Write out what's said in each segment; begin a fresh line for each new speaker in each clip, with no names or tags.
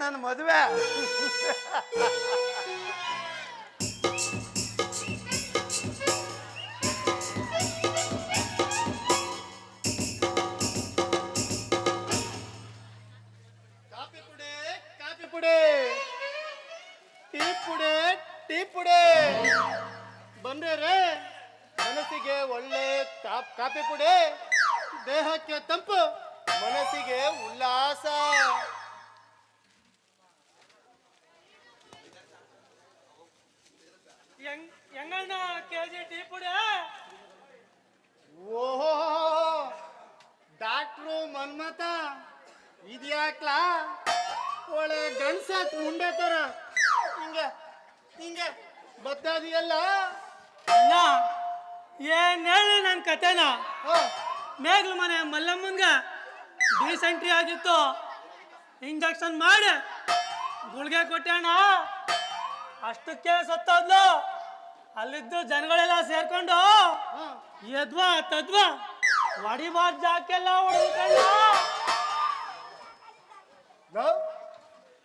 ನನ್ನ ಮದುವೆ. ಕಾಫಿ ಪುಡಿ ಕಾಫಿ ಪುಡಿ. ಟೀ ಪುಡಿ ಟೀ ಪುಡಿ. ಬಂದ್ರೆ ರೇ, ಮನಸ್ಸಿಗೆ ಒಳ್ಳೆ ಕಾಪ್- ಕಾಫಿ ಪುಡಿ. ದೇಹಕ್ಕೆ ತಂಪು, ಮನಸ್ಸಿಗೆ ಉಲ್ಲಾಸ.
ಹೆಂಗ್ ಹೆಂಗಣ್ಣ ಕೆ ಜಿ ಟೀ ಪುಡಿ?
ಓಹೋ ಡಾಕ್ಟ್ರು ಮನ್ಮತ ಇದ್ಯಾಕ್ಲಾ? ಒಳ್ಳೆ ಗಂಡ್ಸತ್ ಮುಂಡೆ ತರ. ಹಿಂಗೆ ಹಿಂಗೆ ಬತ್ತಾದಿಯಲ್ಲ?
ಅಣ್ಣ ಏನ್ ಹೇಳಿ ನನ್ನ ಕತೆನ? ಮೇಗ್ಲ ಮನೆ ಮಲ್ಲಮ್ಮನ್ಗ ಡೀಸೆಂಟ್ರಿ ಆಗಿತ್ತು. ಇಂಜೆಕ್ಷನ್ ಮಾಡಿ ಗುಳ್ಗೆ ಕೊಟ್ಟೆ ಅಣ್ಣ. ಅಷ್ಟಕ್ಕೆ ಸತ್ತೋದ್ಲು. ಅಲ್ಲಿದ್ದು ಜನಗಳೆಲ್ಲ ಸೇರ್ಕೊಂಡು
ಯದ್ವಾ
ಎದ್ವಾ ತದ್ವಾ ಹೊಡಿಬಾರ್ದು ಜಾಕೆಲ್ಲ
ಲೋ,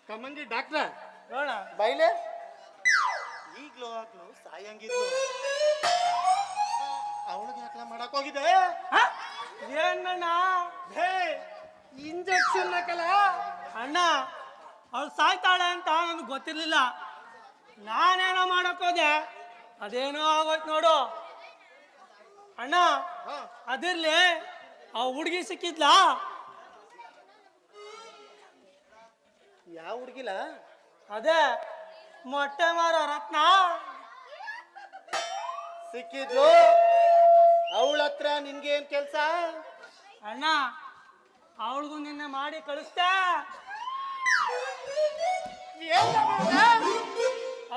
ಕಮ್ಮಂಗಿ ಡಾಕ್ಟ್ರ.
ನೋಡ.
ಬೈಲೆ? ಈಗ್ಲೂ ಆಗ್ಲೂ ಸಾಯಂಗಿದ್ಲು. ಅವಳಿಗೆ ಯಾಕಲ ಮಾಡಕ್ ಹೋಗಿದೆ
ಏನಣ್ಣ?
ಹೇ ಇಂಜೆಕ್ಷನ್ ಹಾಕಲ್ಲ?
ಅಣ್ಣ ಅವ್ಳು ಸಾಯ್ತಾಳೆ ಅಂತ ನನಗೆ ಗೊತ್ತಿರ್ಲಿಲ್ಲ. ನಾನೇನೋ ಮಾಡಕ್ ಹೋದೆ. ಅದೇನೋ ಆಗೋಯ್ತು ನೋಡು. ಅಣ್ಣ ಅದಿರ್ಲಿ ಆ ಹುಡುಗಿ ಸಿಕ್ಕಿದ್ಲಾ?
ಯಾವ ಹುಡುಗಿಲ್ಲ
ಅದೇ ಮೊಟ್ಟೆ ಮಾರೋ ರತ್ನ.
ಸಿಕ್ಕಿದ್ಲು. ಅವಳ ಹತ್ರ ನಿನ್ಗೆ ಏನ್ ಕೆಲ್ಸ?
ಅಣ್ಣ ಅವಳಿಗೂ ನಿನ್ನೆ ಮಾಡಿ ಕಳಿಸ್ತಾ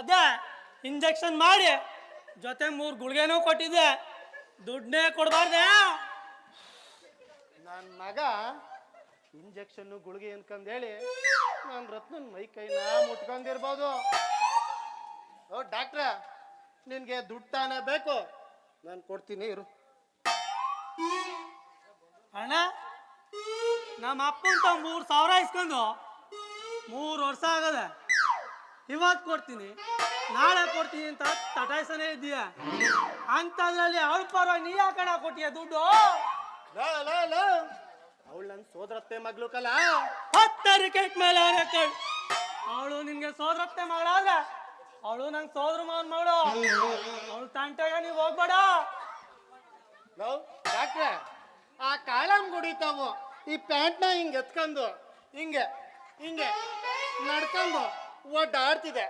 ಅದೇ ಇಂಜೆಕ್ಷನ್ ಮಾಡಿ. ಜೊತೆ ಮೂರು ಗುಳಿಗೆನೂ ಕೊಟ್ಟಿದ್ದೆ. ದುಡ್ಡನ್ನೇ ಕೊಡಬಾರ್ದೆ.
ನನ್ನ ಮಗ ಇಂಜೆಕ್ಷನ್ ಗುಳಿಗೆ ಅನ್ಕಂದ್ ಹೇಳಿ ನಾನು ರತ್ನನ್ ಮೈ ಕೈನ ಮುಟ್ಕೊಂಡಿರ್ಬೋದು. ಓ ಡಾಕ್ಟ್ರ ನಿನಗೆ ದುಡ್ಡು ತಾನೇ ಬೇಕು. ನಾನು ಕೊಡ್ತೀನಿ ಇರು.
ಅಣ್ಣ ನಮ್ಮ ಅಪ್ಪಂತ ಮೂರು ಸಾವಿರ ಇಸ್ಕೊಂಡು ಮೂರು ವರ್ಷ ಆಗದೆ ಇವತ್ತು ಕೊಡ್ತೀನಿ. ನಾಳೆ ಕೊಡ್ತೀನಿ ಅಂತ ತಟಾಯಿಸನೆ ಇದೀಯ ಅಂತದ್ರಲ್ಲಿ ಅವಳ ಪರವಾಗಿ ನೀ ಯಾಕಣ ಕೊಟ್ಟಿಯ ದುಡ್ಡು?
ಅವಳು ನನ್ನ ಸೋದರತ್ತೆ ಮಗ್ಳು ಕಲ.
ಹತ್ತರಿಕೆ ಮೇಲೆ ಕಳ್ ಅವಳು ನಿನ್ಗೆ ಸೋದರತ್ತೆ ಮಾಡಾದ್ರೆ ಅವಳು ನಂಗೆ ಸೋದ್ರ ಮಾವನ್ ಮಗಳು. ಅವಳು ತಂಟಾಗ ನೀವು ಹೋಗ್ಬೇಡ.
ಡಾಕ್ಟ್ರೆ ಆ ಕಾಳಂ ಗುಡಿತಾವು ಈ ಪ್ಯಾಂಟ್ನ ಹಿಂಗೆ ಎತ್ಕೊಂಡು ಹಿಂಗೆ ಹಿಂಗೆ ನಡ್ಕೊಂಡು ಒಡ್ಡಾಡ್ತಿದೆ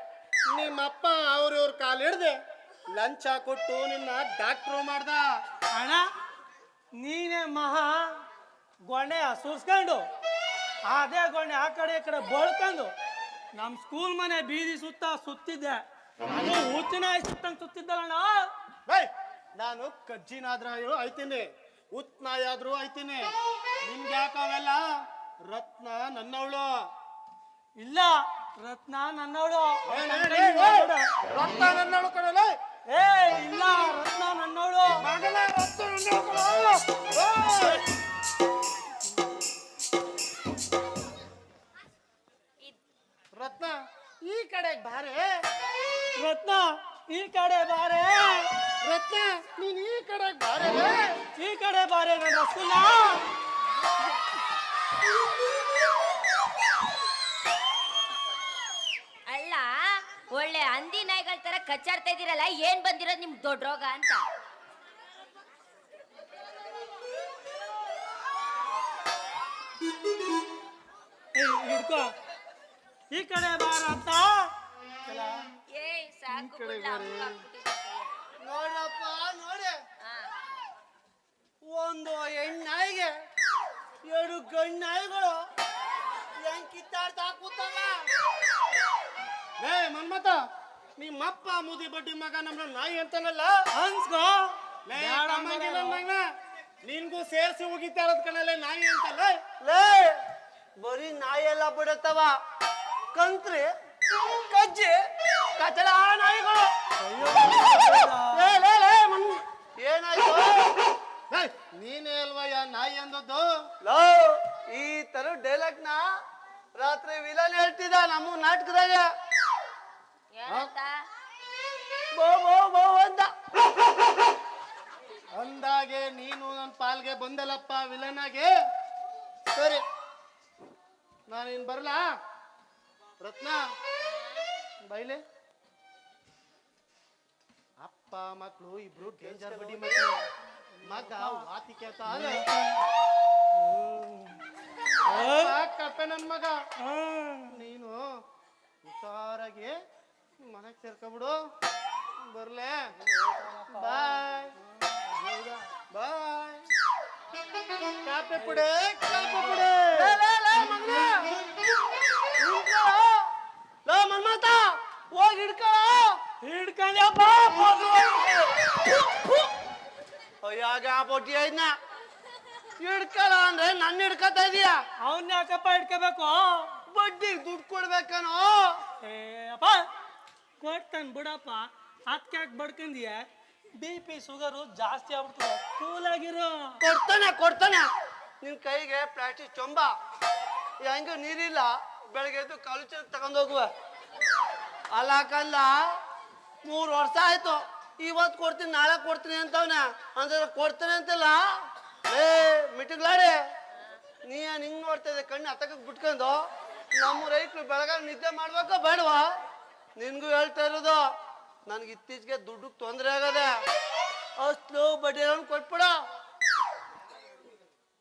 ನಿಮ್ಮಪ್ಪ ಅವ್ರವ್ರ ಕಾಲು ಹಿಡ್ದೆ ಲಂಚ ಕೊಟ್ಟು ನಿನ್ನ ಡಾಕ್ಟ್ರು ಮಾಡ್ದ.
ಅಣ್ಣ ನೀನೇ ಮಹಾ ಗೊಣೆ ಸುರ್ಸ್ಕೊಂಡು ಅದೇ ಗೊಣೆ ಆ ಕಡೆ ಈ ಕಡೆ ಬಳ್ಕೊಂಡು ನಮ್ಮ ಸ್ಕೂಲ್ ಮನೆ ಬೀದಿ ಸುತ್ತ ಸುತ್ತಿದ್ದೆ. ಅದು ಹುಚ್ಚಿನ ಸುತ್ತಂಗ್ ಸುತ್ತಿದ್ದಲ್ಲಣ್ಣ.
ಬೈ ನಾನು ಕಜ್ಜಿನಾದ್ರೂ ಐತೀನಿ ಉತ್ನಾಯಾದ್ರೂ ಐತೀನಿ ನಿಮ್ಗೆ ಯಾಕವೆಲ್ಲ ರತ್ನ ನನ್ನವಳು.
ಇಲ್ಲ ರತ್ನ ನನ್ನವಳು
ರತ್ನ ನನ್ನವಳು ಕಣಲೆ.
ಏ ಇಲ್ಲ ರತ್ನ ನನ್ನವಳು
ಮಗನ ರತ್ನ ನನ್ನವಳು. ರತ್ನ ಈ ಕಡೆ ಬಾರೆ.
ರತ್ನ ಈ ಕಡೆ ಬಾರೆ.
ರತ್ನ ನೀನ್ ಈ ಕಡೆ ಬಾರೆ.
ಈ ಕಡೆ ಬಾರೆ ನನ್ನ ರಸಗುಲ್ಲ
ಅಲ್ಲ ಒಳ್ಳೆ ಹಂದಿ ನಾಯಿಗಳ ತರ ಕಚ್ಚಾಡ್ತಾ ಇದೀರಲ್ಲ ಏನ್ ಬಂದಿರೋದು ನಿಮ್ ದೊಡ್ಡ ರೋಗ ಅಂತ?
ಹಿಡ್ಕೋ ಈ ಕಡೆ ಬಾರ ಅಂತ
ಏಯ್ ಸಾಕು ಬಿಡ್ಲ,
ನೋಡಪ್ಪ ನೋಡಿ.
ಆ,
ಒಂದು ಹೆಣ್ಣಾಯಿಗೆ ಎರಡು ಹೆಂಗ್ ಕಿತ್ತಾಡ್ತಾ ಕೂತವ ಏ ಮನ್ಮತ ನಿಮ್ಮಪ್ಪ ಮುದಿ ಬಡ್ಡಿ ಮಗ ನಮ್ಮ ನಾಯಿ ಅಂತಾನಲ್ಲ?
ಅನ್ಸ್ಕೋ
ಲೇ,
ಬೇಡ ಮಗ.
ಮಗನ, ನಿನ್ಗೂ ಸೇರ್ಸಿ ಹೋಗಿತ್ತಾ ಇರೋದ್ ಕಣಲೆ ನಾಯಿ ಅಂತಲ್ಲ?
ಲೇ ಬರೀ ನಾಯಿ ಎಲ್ಲ ಬಿಡತ್ತವ. ಕಂತ್ರಿ ಕಜ್ಜಿ. ವಿಲನ್ ಹೇಳ್ತಿದ್ದ ನಮ್ಮ ನಾಟಕದಾಗ.
ಏನಂತ?
ಬೋ ಬೋ ಬೋ ಅಂತ.
ಅಂದಾಗೆ ನೀನು ನನ್ನ ಪಾಲ್ಗೆ ಬಂದಲ್ಲಪ್ಪ ವಿಲನ್ ಆಗಿ ಸರಿ. ನಾನಿನ್ ಬರಲಾ? ರತ್ನ ಬೈಲೆ. ಅಪ್ಪ ಮಕ್ಕಳು ಇಬ್ರು ಡೇಂಜರ್ ಬಡಿ ಮಕ್ಕಳು ಮಗ ವಾತಿ ಕೇಳ್ತಾ ನನ್ ಮಗ. ನೀನು ಹುಷಾರಾಗಿ ಮನೆಗೆ ಸೇರ್ಕೊಬಿಡು. ಬರ್ಲೆ. ಬಾಯ್. ಬಾಯ್. ಕಾಪೆ ಪುಡೆ ಕಾಪೆ ಪುಡೆ.
ಹೋಗ್. ಹಿಡ್ಕೋ.
ಹಿಡ್ಕೊಂಡ್ಯಪ್ಪ
ಅಯ್ಯಾಗ ಪೊಟ್ಟಿ ಐದ್ನ. ಹಿಡ್ಕಲ್ಲ ಅಂದ್ರೆ ನನ್ನ ಹಿಡ್ಕತಾ ಇದೀಯ?
ಅವನ್ನ ಯಾಕಪ್ಪ ಹಿಡ್ಕೋಬೇಕು?
ಬಡ್ಡಿ ದುಡ್ಡು ಕೊಡ್ಬೇಕನೋ?
ಏ ಅಪ್ಪ ಕೊಡ್ತಾನೆ ಬಿಡಪ್ಪ. ಹತ್ಕ್ಯಾಕ್ ಬಡ್ಕಂದಿಯ? ಬಿ ಪಿ ಶುಗರು ಜಾಸ್ತಿ ಆಗ್ಬಿಡ್ತದೆ. ಕೂಲಾಗಿರೋ
ಕೊಡ್ತಾನೆ ಕೊಡ್ತಾನೆ. ನಿನ್ ಕೈಗೆ ಪ್ಲಾಸ್ಟಿಕ್ ಚೊಂಬ. ಹೆಂಗ ನೀರಿಲ್ಲ. ಬೆಳಗ್ಗೆ ಎದ್ದು ಕಾಲು ಚೀಲ ತಗೊಂಡ್ ಹೋಗುವ. ಅಲ್ಲ ಕಲ್ಲ ಮೂರು ವರ್ಷ ಆಯ್ತು. ಇವತ್ತು ಕೊಡ್ತೀನಿ ನಾಳೆ ಕೊಡ್ತೀನಿ ಅಂತವ್ನೆ. ಅಂದ್ರೆ ಕೊಡ್ತಾನೆ ಅಂತಲ್ಲ? ಮಿಟಿಗ್ಲಾಡೆ ನೀ ಹಿಂಗ್ ನೋಡ್ತಾ ಇದ್ದೆ? ಕಣ್ಣು ಹತ್ತಕ್ಕೆ ಬಿಟ್ಕೊಂಡು ನಮ್ಮ ರೈತರು ಬೆಳಗಾವಿ ನಿದ್ದೆ ಮಾಡ್ಬೇಕು ಬೇಡವಾ? ನಿನ್ಗೂ ಹೇಳ್ತಾ ಇರೋದು ನನ್ಗೆ ಇತ್ತೀಚೆಗೆ ದುಡ್ಡು ತೊಂದರೆ ಆಗದೆ ಅಷ್ಟು ಬಡ್ಡಿ ಕೊಟ್ಬಿಡ.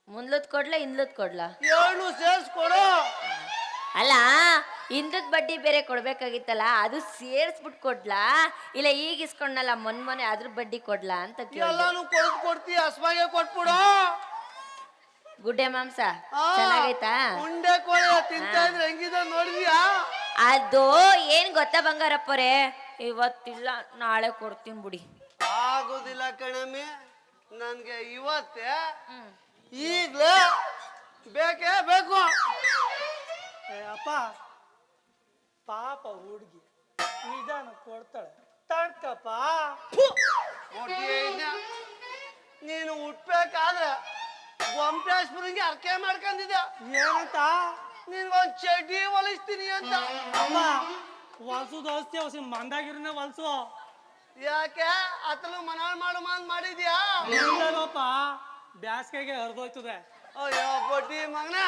ಮುಂದ್ಲತ್ ಕೊಡ್ಲಾ ಹಿಂದ್ಲದ್ ಕೊಡ್ಲಾ?
ಏಳು ಸೇರಿಸ್ಕೊಡು.
ಅಲ್ಲ ಹಿಂದದ್ ಬಡ್ಡಿ ಬೇರೆ ಕೊಡ್ಬೇಕಾಗಿತ್ತಲ್ಲ ಅದು ಸೇರ್ಸ್ಬಿಟ್ ಕೊಡ್ಲಾ? ಇಲ್ಲ ಈಗ ಇಸ್ಕೊಂಡಲ್ಲ ಮೊನ್ ಮೊನ್ನೆ ಅದ್ರ ಬಡ್ಡಿ ಕೊಡ್ಲಾ ಅಂತ
ಎಲ್ಲಾನು ಕೊಡ್ದು ಕೊಡ್ತಿ ಹಸ್ವಾಗೆ ಕೊಟ್ಬಿಡು.
ಗುಡ್ಡೆ ಮಾಂಸ.
ಆ,
ಚೆನ್ನಾಗೈತಾ?
ಉಂಡೆ ಕೋಳಿ ತಿಂತಾ ಇದ್ರೆ ಹೆಂಗಿದೆ ನೋಡಿದ್ಯಾ?
ಅದು ಏನ್ ಗೊತ್ತಾ ಬಂಗಾರಪ್ಪರೆ? ಇವತ್ತಿಲ್ಲ ನಾಳೆ ಕೊಡ್ತೀನಿ ಬಿಡಿ.
ಆಗೋದಿಲ್ಲ ಕಣಮಿ ನನ್ಗೆ ಇವತ್ತೇ ಈಗ್ಲೇ ಬೇಕೇ ಬೇಕು.
ಏ ಅಪ್ಪ ಪಾಪ ಹುಡುಗಿ ನಿಧಾನ ಕೊಡ್ತಾಳೆ. ತಡ್ಕಪ್ಪ.
ಗೊಂಪೇಶ್ವರಂಗೆ ಅರ್ಕೆ ಮಾಡ್ಕೊಂಡಿದ್ದೆ
ಏನಂತ?
ನಿನ್ಗೊಂದ್ ಚಡ್ಡಿ ಹೊಲಿಸ್ತೀನಿ ಅಂತ.
ಅಮ್ಮ ಹೊಲ್ಸು ದೋಸ್ತಿ ಹೊಸ ಮಂದಾಗಿರನೇ ಹೊಲ್ಸು.
ಯಾಕೆ? ಅತಲು ಮನಾಳ್ ಮಾಡು ಮಾಡ್ ಮಾಡಿದ್ಯಾ?
ಇಲ್ಲಪ್ಪ ಬ್ಯಾಸ್ಗೆಗೆ ಹರಿದೋಯ್ತದೆ.
ಅಯ್ಯೋ ಬಡ್ಡಿ ಮಗನ.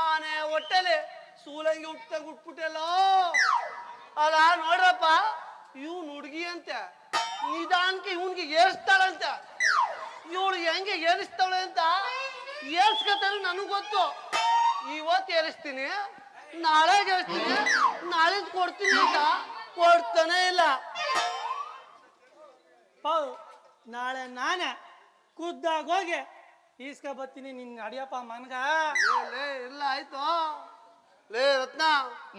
ಆನೆ ಹೊಟ್ಟೆಲಿ ಸೂಲಂಗಿ ಹುಟ್ಟ ಉಟ್ಬಿಟ್ಟೆಲ್ಲ ಅಲ್ಲ ನೋಡ್ರಪ್ಪ ಇವ್ನು ಹುಡುಗಿ ಅಂತೆ. ನಿಧಾನಕ್ಕೆ ಇವನ್ಗೆ ಏರಿಸ್ತಾಳಂತೆ. ಇವಳು ಹೆಂಗೆ ಏರಿಸ್ತಾಳೆ ಅಂತ? ಏರ್ಸ್ಕೊತಾರೆ ನನಗೆ ಗೊತ್ತು. ಇವತ್ತು ಏರಿಸ್ತೀನಿ ನಾಳೆ ಏರಿಸ್ತೀನಿ ನಾಳೆ ಕೊಡ್ತೀನಿ ಅಂತ ಕೊಡ್ತಾನೆ ಇಲ್ಲ.
ಪೌ ನಾಳೆ ನಾನೇ ಖುದ್ದಾಗಿ ಹೋಗಿ ಈಸ್ಕ ಬರ್ತೀನಿ ನಿನ್ನ ಅಡಿಯಪ್ಪ ಮನ್ಗ.
ಲೇ, ಲೇ ಇಲ್ಲ ಆಯ್ತು. ಲೇ ರತ್ನ.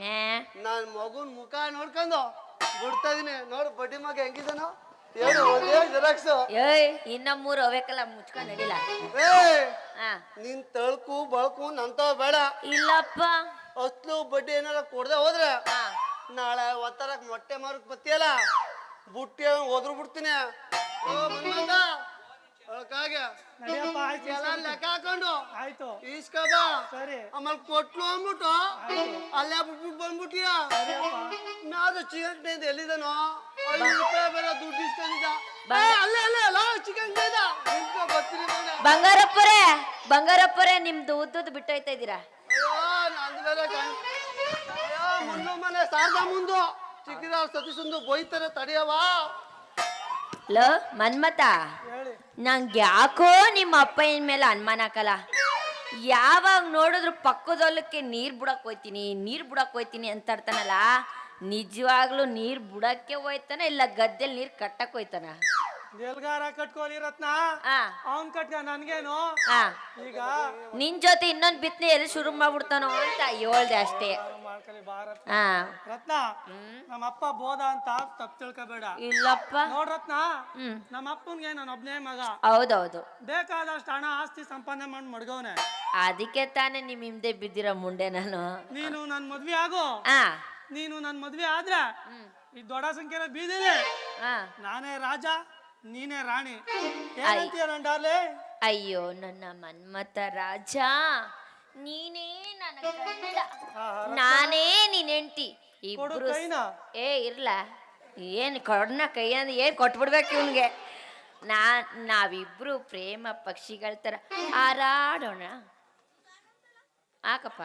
ಏ
ನಾನ್ ಮಗುನ್ ಮುಖ ನೋಡ್ಕೊಂಡು ಬಿಡ್ತಾ ಇದೀನಿ. ನೋಡು ಬಡ್ಡಿ ಮಗ ಹೆಂಗಿದಾನೋ. ಒಂದೇ ಜೆರಾಕ್ಸ್
ಏಯ್ ಇನ್ನ ಮೂರು ಅವೇಕಲ್ಲ ಮುಚ್ಕೊಂಡ್ ನಡಿಲ್ಲ
ಏ
ಹಾ.
ನಿನ್ ತಳ್ಕು ಬಳಕು ನಂತ ಬೇಡ.
ಇಲ್ಲಪ್ಪ.
ಅಸ್ಲು ಬಡ್ಡಿ ಏನಾರ ಕೊಡದೆ ಹೋದ್ರೆ?
ಹಾ.
ನಾಳೆ ಒತ್ತರಕ್ ಮೊಟ್ಟೆ ಮಾರಕ್ ಬತ್ತಿಯಲ್ಲ? ಬುಟ್ಟಿ ಹೋದ್ರು ಬಿಡ್ತೀನಿ. ಓ ಮನ್ಮಥ ಅದಕ್ಕಾಗೆ
ನಡಿಯಪ್ಪ ಆಯ್ತು
ಎಲ್ಲ ಲೆಕ್ಕ ಹಾಕೊಂಡು
ಆಯ್ತು.
ಈಸ್ಕಬ.
ಸರಿ.
ಆಮೇಲೆ ಕೊಟ್ಲು ಅಂದ್ಬಿಟ್ಟು ಅಲ್ಲೇ ಬಿಟ್ಬಿಟ್ಟು ಬಂದ್ಬಿಟ್ಟಿಯ?
ಸರಿಯಪ್ಪ
ನಾದು ಚಿಕನ್ ಎಲ್ಲಿದನೋ? ಐದು ರೂಪಾಯಿ ಬೇರೆ ದುಡ್ಡು ಇಸ್ಕೊಂಡಿದ್ದ.
ಬಾ.
ಏ, ಅಲ್ಲೇ ಅಲ್ಲೇ ಅಲ್ಲ ಚಿಕನ್ ನಿಂತ್ಕೊ ಬರ್ತೀನಿ
ಬಂಗಾರಪ್ಪರೇ ಬಂಗಾರಪ್ಪರೇ ನಿಮ್ದು ಉದ್ದುದ್ ಬಿಟ್ಟೋಯ್ತಾ ಇದ್ದೀರಾ?
ಅಯ್ಯೋ ನಂದು ಬೇರೆ ಕಣ್. ಅಯ್ಯೋ ಮುನ್ನು ಮನೆ ಸಾರ್ದ ಮುಂದು. ಚಿಕ್ಕದ ಸತೀಶಂದು ಬೈತಾರೆ ತಡಿಯವ
ಲೋ ಮನ್ಮತ ನಂಗೆ ಯಾಕೋ ನಿಮ್ಮ ಅಪ್ಪನ ಮೇಲೆ ಅನುಮಾನ ಹಾಕಲ್ಲ ಯಾವಾಗ ನೋಡಿದ್ರು ಪಕ್ಕದ ನೀರು ನೀರ್ ಬುಡಕ್ ಹೋಯ್ತೀನಿ ನೀರು ಬಿಡಕ್ಕೆ ಹೋಯ್ತೀನಿ ಅಂತ ಇರ್ತಾನಲ್ಲ ನಿಜವಾಗ್ಲೂ ನೀರು ಬುಡಕ್ಕೆ ಹೋಯ್ತಾನ ಇಲ್ಲ ಗದ್ದೆಲಿ ನೀರು ಕಟ್ಟಕ್ಕೆ ಹೋಯ್ತಾನ?
ಎಲ್ಗಾರ ಕಟ್ಕೋಲಿ ರತ್ನ.
ಆ.
ಅವನ್ ಕಟ್ಕ ನನ್ಗೇನು?
ಆ.
ಈಗ
ನಿನ್ ಜೊತೆ ಇನ್ನೊಂದ್ ಬಿತ್ತನೆ ಎಲ್ಲಿ ಶುರು ಮಾಡ್ಬಿಡ್ತಾನೋ ಅಂತ ಹೇಳ್ದೆ ಅಷ್ಟೇ.
ಮಾಡ್ಕೊಳ್ಳಿ ಭಾರತ್
ಆ.
ರತ್ನ ನಮ್ಮ ಅಪ್ಪ ಬೋಧ ಅಂತ ತಪ್ಪು ತಿಳ್ಕೊಬೇಡ.
ಇಲ್ಲಪ್ಪ.
ನೋಡ್ ರತ್ನ
ಹ್ಮ್.
ನಮ್ಮ ಅಪ್ಪನ್ಗೆ ನಾನು ಒಬ್ನೇ ಮಗ.
ಹೌದೌದು.
ಬೇಕಾದಷ್ಟು ಹಣ ಆಸ್ತಿ ಸಂಪಾದನೆ ಮಾಡಿ ಮಡ್ಗವ್ನೆ.
ಅದಕ್ಕೆ ತಾನೇ ನಿಮ್ ಹಿಂದೆ ಬಿದ್ದಿರೋ ಮುಂಡೆ ನಾನು.
ನೀನು ನನ್ ಮದ್ವೆ ಆಗು.
ಆ.
ನೀನು ನನ್ ಮದ್ವೆ ಆದ್ರೆ ಈ ದೊಡ್ಡ ಸಂಖ್ಯೆನ ಬೀದಿಲಿ
ಆ.
ನಾನೇ ರಾಜ. ನೀನೇ ರಾಣಿ. ಏನಂತೀಯ ನನ್
ಅಯ್ಯೋ ನನ್ನ ಮನ್ಮತ ರಾಜ ನೀನೇ ನನ್ನ ಗಂಡ. ನಾನೇ ಹೆಂಡತಿ.
ಕೊಡು
ಇಬ್ರು
ಕೈನ.
ಏ ಇರ್ಲ. ಏನ್ ಕೊಡ್ನ ಕೈ ಅಂದ್ರೆ ಏನ್ ಕೊಟ್ಬಿಡ್ಬೇಕು ಇವನ್ಗೆ? ನಾ ನಾವಿಬ್ರು ಪ್ರೇಮ ಪಕ್ಷಿಗಳ ತರ ಹಾರಾಡೋಣ. ಹಾಕಪ್ಪ